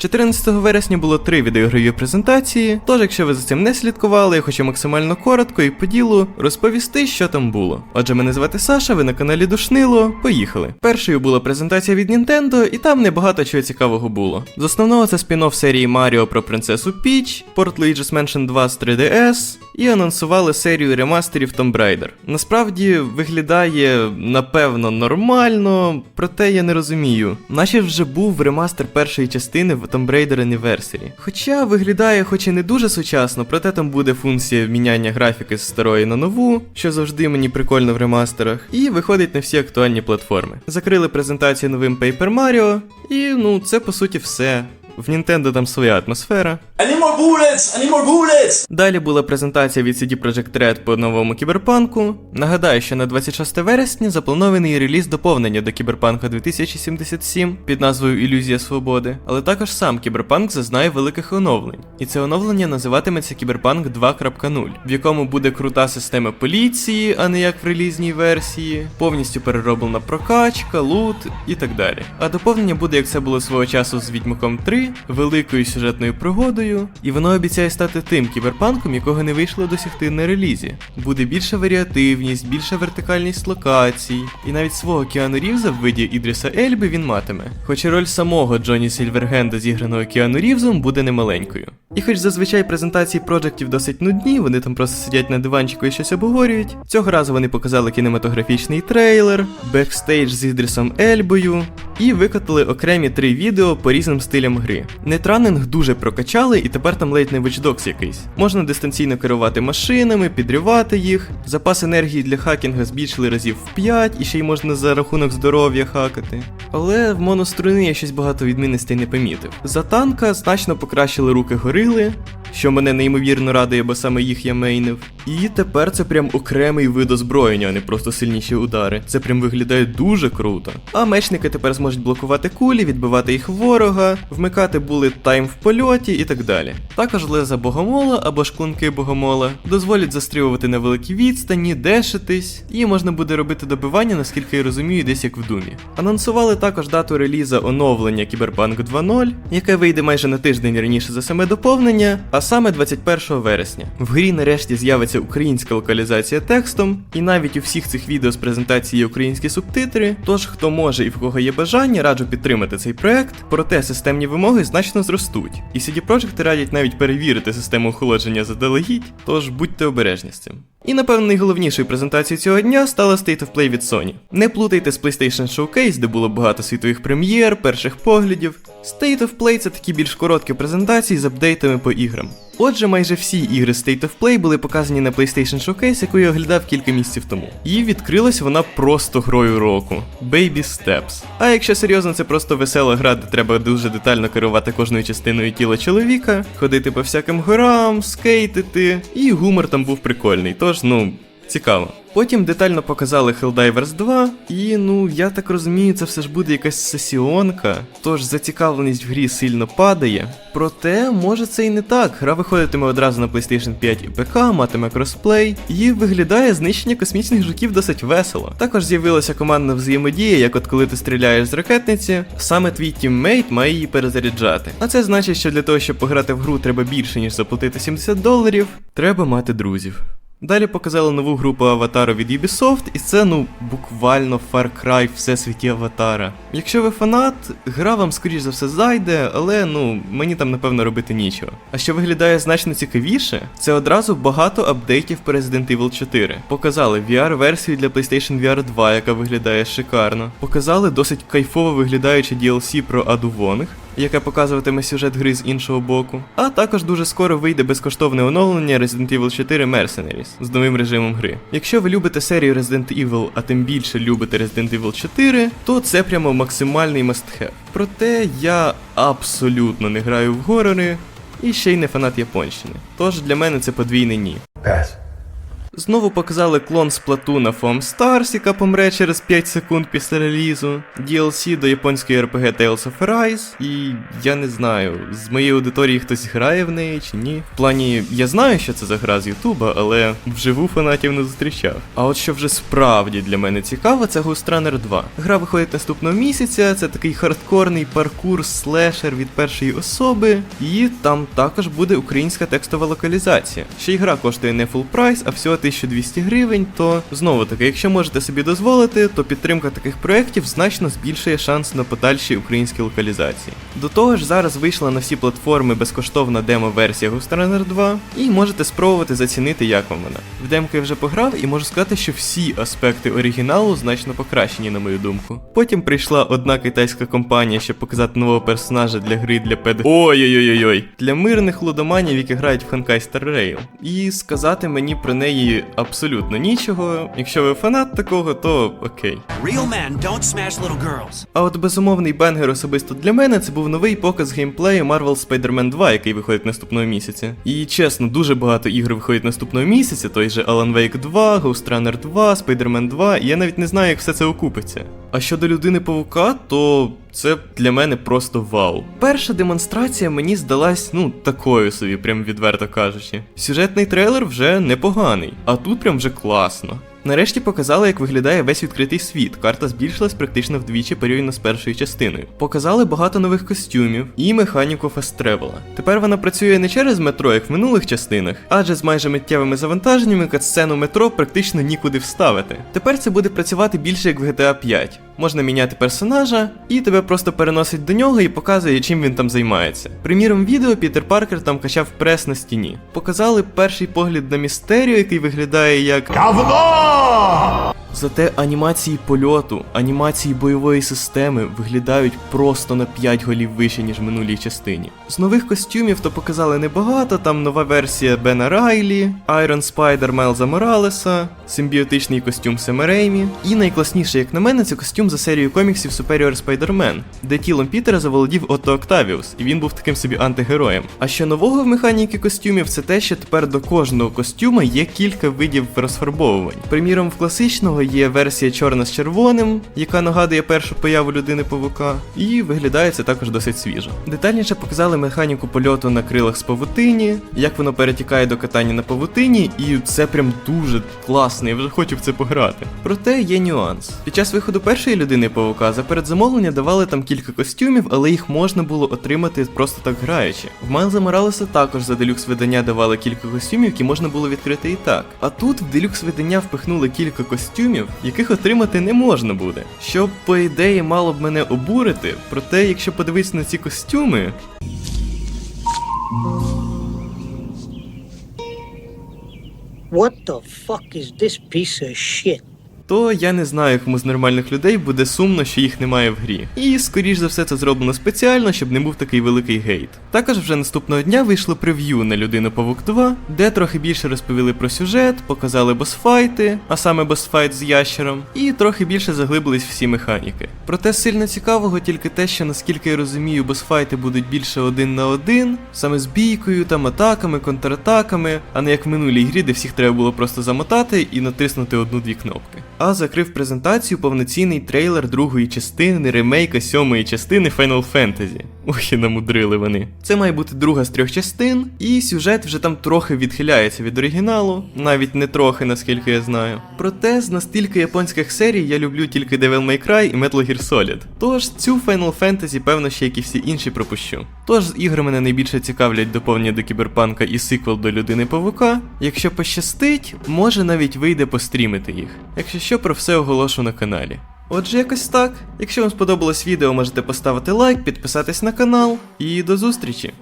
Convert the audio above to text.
14 вересня було три відеоігрові презентації, тож якщо ви за цим не слідкували, я хочу максимально коротко і по ділу розповісти, що там було. Отже, мене звати Саша, ви на каналі Душнило. Поїхали. Першою була презентація від Nintendo, і там небагато чого цікавого було. З основного це спін-офф серії Маріо про принцесу Піч, Port Luigi's Mansion 2 з 3DS, і анонсували серію ремастерів Tomb Raider. Насправді виглядає напевно нормально, проте я не розумію. Наче вже був ремастер першої частини в Tomb Raider Anniversary. Хоча виглядає, хоч і не дуже сучасно, проте там буде функція міняння графіки з старої на нову, що завжди мені прикольно в ремастерах, і виходить на всі актуальні платформи. Закрили презентацію новим Paper Mario, і ну це по суті все. В Nintendo там своя атмосфера. I need more bullets! I need more bullets! Далі була презентація від CD Projekt Red по новому кіберпанку. Нагадаю, що на 26 вересня запланований реліз доповнення до Кіберпанка 2077 під назвою Ілюзія Свободи, але також сам кіберпанк зазнає великих оновлень. І це оновлення називатиметься Кіберпанк 2.0, в якому буде крута система поліції, а не як в релізній версії, повністю перероблена прокачка, лут і так далі. А доповнення буде, як це було свого часу з Відьмаком 3, великою сюжетною пригодою, і воно обіцяє стати тим кіберпанком, якого не вийшло досягти на релізі. Буде більша варіативність, більша вертикальність локацій, і навіть свого Кіану Рівза в виді Ідріса Ельби він матиме. Хоч і роль самого Джоні Сільвергенда, зіграного Кіану Рівзом, буде немаленькою. І хоч зазвичай презентації проджектів досить нудні, вони там просто сидять на диванчику і щось обговорюють. Цього разу вони показали кінематографічний трейлер, бекстейдж з Ідрісом Ельбою і викотали окремі три відео по різним стилям гри. Нетранинг дуже прокачали, і тепер там ледь не Watch якийсь. Можна дистанційно керувати машинами, підривати їх. Запас енергії для хакінга збільшили разів в 5, і ще й можна за рахунок здоров'я хакати. Але в моноструни я щось багато відмінностей не помітив. За танка значно покращили руки горили, що мене неймовірно радує, бо саме їх я мейнив. І тепер це прям окремий вид озброєння, а не просто сильніші удари. Це прям виглядає дуже круто. А мечники тепер зможуть блокувати кулі, відбивати їх ворога, вмикати були тайм в польоті і так далі. Також леза богомола або шклунки богомола дозволять застрілювати на великій відстані, дешитись, і можна буде робити добивання, наскільки я розумію, десь як в думі. Анонсували також дату реліза оновлення Cyberpunk 2.0, яке вийде майже на тиждень раніше за саме доповнення, а саме 21 вересня. В грі нарешті з'явиться українська локалізація текстом, і навіть у всіх цих відео з презентації українські субтитри. Тож, хто може і в кого є бажання, раджу підтримати цей проект, проте системні вимоги значно зростуть. І CD Projekt радять навіть перевірити систему охолодження заздалегідь, тож будьте обережні з цим. І напевно найголовнішою презентацією цього дня стала State of Play від Sony. Не плутайте з PlayStation Showcase, де було багато світових прем'єр, перших поглядів. State of Play це такі більш короткі презентації з апдейтами по іграм. Отже, майже всі ігри State of Play були показані на PlayStation Showcase, яку я оглядав кілька місяців тому. І відкрилась вона просто грою року Baby Steps. А якщо серйозно, це просто весела гра, де треба дуже детально керувати кожною частиною тіла чоловіка, ходити по всяким горам, скейтити, і гумор там був прикольний. Тож, ну, цікаво. Потім детально показали Helldivers 2, і ну я так розумію, це все ж буде якась сесіонка, тож зацікавленість в грі сильно падає. Проте, може це і не так. Гра виходитиме одразу на PlayStation 5 і ПК, матиме кросплей, і виглядає знищення космічних жуків досить весело. Також з'явилася командна взаємодія, як от коли ти стріляєш з ракетниці, саме твій тіммейт має її перезаряджати. А це значить, що для того, щоб пограти в гру, треба більше, ніж заплатити 70 доларів, треба мати друзів. Далі показали нову групу аватару від Ubisoft, і це ну буквально Far Cry всесвіті аватара. Якщо ви фанат, гра вам скоріш за все зайде, але ну мені там напевно робити нічого. А що виглядає значно цікавіше, це одразу багато апдейтів по Resident Evil 4. Показали VR-версію для PlayStation VR 2, яка виглядає шикарно. Показали досить кайфово виглядаюче DLC про Аду Вонг, яке показуватиме сюжет гри з іншого боку. А також дуже скоро вийде безкоштовне оновлення Resident Evil 4 Mercenaries з новим режимом гри. Якщо ви любите серію Resident Evil, а тим більше любите Resident Evil 4, то це прямо максимальний must-have. Проте я абсолютно не граю в горори і ще й не фанат Японщини. Тож для мене це подвійне ні. Pass. Знову показали клон Сплатуна Foam Stars, яка помре через 5 секунд після релізу, DLC до японської RPG Tales of Arise, і я не знаю, з моєї аудиторії хтось грає в неї чи ні. В плані, я знаю, що це за гра з Ютуба, але вживу фанатів не зустрічав. А от що вже справді для мене цікаво, це Ghost Runner 2. Гра виходить наступного місяця, це такий хардкорний паркур слешер від першої особи, і там також буде українська текстова локалізація. Ще й гра коштує не full прайс, а всього 1200 гривень, то знову таки, якщо можете собі дозволити, то підтримка таких проєктів значно збільшує шанс на подальші українські локалізації. До того ж, зараз вийшла на всі платформи безкоштовна демо-версія Ghost Runner 2, і можете спробувати зацінити, як вам вона. В демку я вже пограв і можу сказати, що всі аспекти оригіналу значно покращені, на мою думку. Потім прийшла одна китайська компанія, щоб показати нового персонажа для гри для пед. Ой-ой-ой-ой! Для мирних лудоманів, які грають в Honkai Star Rail. І сказати мені про неї абсолютно нічого. Якщо ви фанат такого, то окей. Real men don't smash little girls. А от безумовний бенгер особисто для мене це був новий показ геймплею Marvel Spider-Man 2, який виходить наступного місяця. І чесно, дуже багато ігор виходить наступного місяця, той же Alan Wake 2, Ghost Runner 2, Spider-Man 2, і я навіть не знаю, як все це окупиться. А щодо людини павука, то це для мене просто вау. Перша демонстрація мені здалась, ну, такою собі, прям відверто кажучи. Сюжетний трейлер вже непоганий, а тут прям вже класно. Нарешті показали, як виглядає весь відкритий світ. Карта збільшилась практично вдвічі порівняно з першою частиною. Показали багато нових костюмів і механіку фасттревела. Тепер вона працює не через метро, як в минулих частинах, адже з майже миттєвими завантаженнями катсцену метро практично нікуди вставити. Тепер це буде працювати більше як в GTA 5. Можна міняти персонажа, і тебе просто переносить до нього і показує, чим він там займається. Приміром, відео Пітер Паркер там качав прес на стіні. Показали перший погляд на містерію, який виглядає як. Зате анімації польоту, анімації бойової системи виглядають просто на 5 голів вище, ніж в минулій частині. З нових костюмів то показали небагато, там нова версія Бена Райлі, Айрон Спайдер Майлза Моралеса, симбіотичний костюм Сема Реймі. І найкласніше, як на мене, це костюм за серією коміксів Superior Spider-Man, де тілом Пітера заволодів Отто Октавіус, і він був таким собі антигероєм. А що нового в механіки костюмів, це те, що тепер до кожного костюма є кілька видів розфарбовувань. Приміром, в класичного є версія чорна з червоним, яка нагадує першу появу людини павука, і виглядає це також досить свіжо. Детальніше показали механіку польоту на крилах з павутині, як воно перетікає до катання на павутині, і це прям дуже класно, я вже хочу в це пограти. Проте є нюанс. Під час виходу першої людини павука за передзамовлення давали там кілька костюмів, але їх можна було отримати просто так граючи. В Майлза Моралеса також за делюкс видання давали кілька костюмів, які можна було відкрити і так. А тут в делюкс видання впихнули кілька костюмів, яких отримати не можна буде. Що по ідеї мало б мене обурити, проте, якщо подивитися на ці костюми, What the fuck is this piece of shit? То я не знаю, кому з нормальних людей буде сумно, що їх немає в грі. І скоріш за все це зроблено спеціально, щоб не був такий великий гейт. Також вже наступного дня вийшло прев'ю на Людину Павук 2, де трохи більше розповіли про сюжет, показали босфайти, а саме босфайт з ящером, і трохи більше заглибились всі механіки. Проте сильно цікавого тільки те, що наскільки я розумію, босфайти будуть більше один на один, саме з бійкою, там атаками, контратаками, а не як в минулій грі, де всіх треба було просто замотати і натиснути одну-дві кнопки. А закрив презентацію повноцінний трейлер другої частини ремейка сьомої частини Final Fantasy. Ох, і намудрили вони. Це має бути друга з трьох частин, і сюжет вже там трохи відхиляється від оригіналу, навіть не трохи, наскільки я знаю. Проте з настільки японських серій я люблю тільки Devil May Cry і Metal Gear Solid. Тож цю Final Fantasy, певно, ще як і всі інші пропущу. Тож з ігри мене найбільше цікавлять доповнення до кіберпанка і сиквел до людини павука. Якщо пощастить, може навіть вийде пострімити їх. Якщо що, про все оголошу на каналі. Отже, якось так. Якщо вам сподобалось відео, можете поставити лайк, підписатись на канал і до зустрічі!